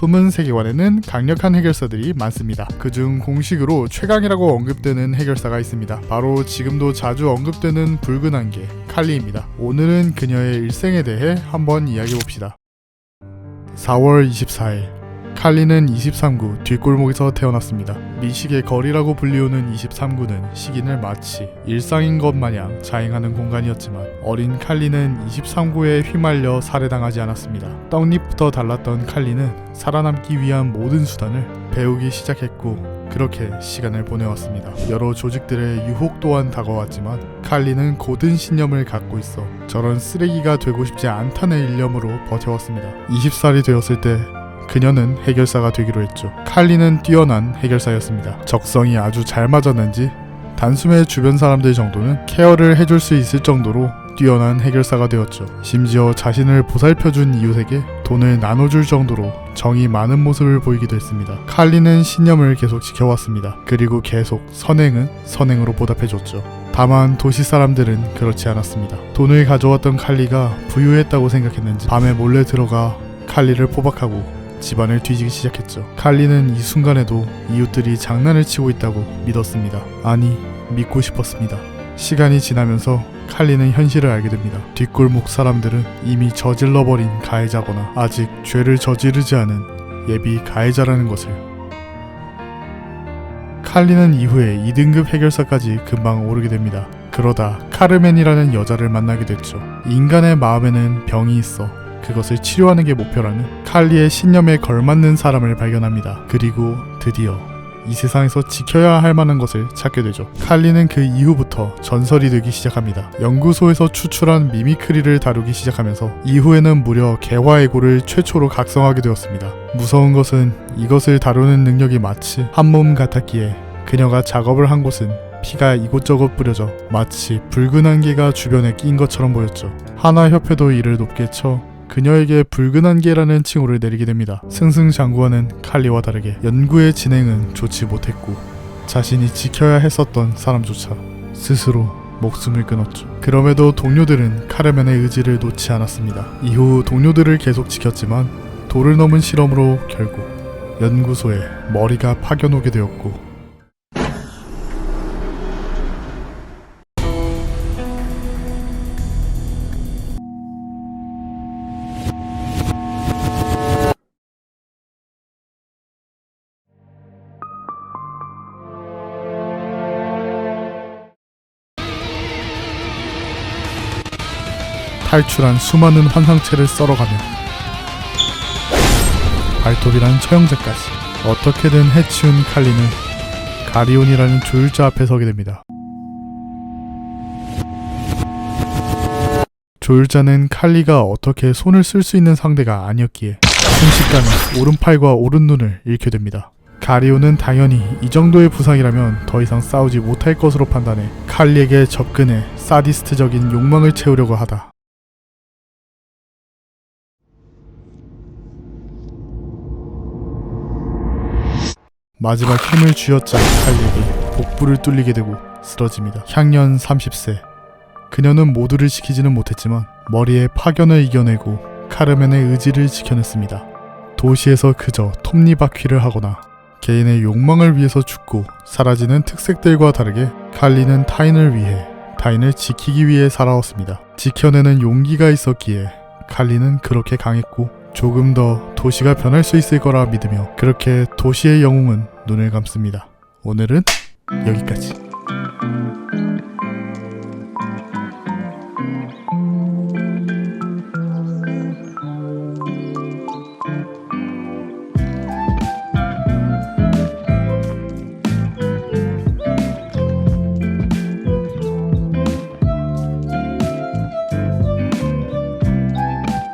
품은 세계관에는 강력한 해결사들이 많습니다. 그중 공식으로 최강이라고 언급되는 해결사가 있습니다. 바로 지금도 자주 언급되는 붉은 안개 칼리입니다. 오늘은 그녀의 일생에 대해 한번 이야기해 봅시다. 4월 24일 칼리는 23구 뒷골목에서 태어났습니다. 미식의 거리라고 불리우는 23구는 시긴을 마치 일상인 것 마냥 자행하는 공간이었지만 어린 칼리는 23구에 휘말려 살해당하지 않았습니다. 떡잎부터 달랐던 칼리는 살아남기 위한 모든 수단을 배우기 시작했고 그렇게 시간을 보내왔습니다. 여러 조직들의 유혹 또한 다가왔지만 칼리는 고든 신념을 갖고 있어 저런 쓰레기가 되고 싶지 않다는 일념으로 버텨왔습니다. 20살이 되었을 때 그녀는 해결사가 되기로 했죠. 칼리는 뛰어난 해결사였습니다. 적성이 아주 잘 맞았는지 단숨에 주변 사람들 정도는 케어를 해줄 수 있을 정도로 뛰어난 해결사가 되었죠. 심지어 자신을 보살펴준 이웃에게 돈을 나눠줄 정도로 정이 많은 모습을 보이기도 했습니다. 칼리는 신념을 계속 지켜왔습니다. 그리고 계속 선행은 선행으로 보답해줬죠. 다만 도시 사람들은 그렇지 않았습니다. 돈을 가져왔던 칼리가 부유했다고 생각했는지 밤에 몰래 들어가 칼리를 포박하고 집안을 뒤지기 시작했죠. 칼리는 이 순간에도 이웃들이 장난을 치고 있다고 믿었습니다. 아니, 믿고 싶었습니다. 시간이 지나면서 칼리는 현실을 알게 됩니다. 뒷골목 사람들은 이미 저질러버린 가해자거나 아직 죄를 저지르지 않은 예비 가해자라는 것을. 칼리는 이후에 2등급 해결사까지 금방 오르게 됩니다. 그러다 카르멘이라는 여자를 만나게 됐죠. 인간의 마음에는 병이 있어 그것을 치료하는 게 목표라는 칼리의 신념에 걸맞는 사람을 발견합니다. 그리고 드디어 이 세상에서 지켜야 할 만한 것을 찾게 되죠. 칼리는 그 이후부터 전설이 되기 시작합니다. 연구소에서 추출한 미미크리를 다루기 시작하면서 이후에는 무려 개화해고를 최초로 각성하게 되었습니다. 무서운 것은 이것을 다루는 능력이 마치 한 몸 같았기에 그녀가 작업을 한 곳은 피가 이곳저곳 뿌려져 마치 붉은 안개가 주변에 낀 것처럼 보였죠. 하나협회도 이를 높게 쳐 그녀에게 붉은 안개라는 칭호를 내리게 됩니다. 승승장구하는 칼리와 다르게 연구의 진행은 좋지 못했고 자신이 지켜야 했었던 사람조차 스스로 목숨을 끊었죠. 그럼에도 동료들은 카르멘의 의지를 놓지 않았습니다. 이후 동료들을 계속 지켰지만 도를 넘은 실험으로 결국 연구소에 머리가 파견오게 되었고 탈출한 수많은 환상체를 썰어가며 발톱이란 처형제까지 어떻게든 해치운 칼리는 가리온이라는 조율자 앞에 서게 됩니다. 조율자는 칼리가 어떻게 손을 쓸 수 있는 상대가 아니었기에 순식간에 오른팔과 오른눈을 잃게 됩니다. 가리온은 당연히 이 정도의 부상이라면 더 이상 싸우지 못할 것으로 판단해 칼리에게 접근해 사디스트적인 욕망을 채우려고 하다. 마지막 힘을 쥐어짜 칼리에게 복부를 뚫리게 되고 쓰러집니다. 향년 30세. 그녀는 모두를 지키지는 못했지만 머리에 파견을 이겨내고 카르멘의 의지를 지켜냈습니다. 도시에서 그저 톱니바퀴를 하거나 개인의 욕망을 위해서 죽고 사라지는 특색들과 다르게 칼리는 타인을 위해 타인을 지키기 위해 살아왔습니다. 지켜내는 용기가 있었기에 칼리는 그렇게 강했고 조금 더 도시가 변할 수 있을 거라 믿으며 그렇게 도시의 영웅은 눈을 감습니다. 오늘은 여기까지.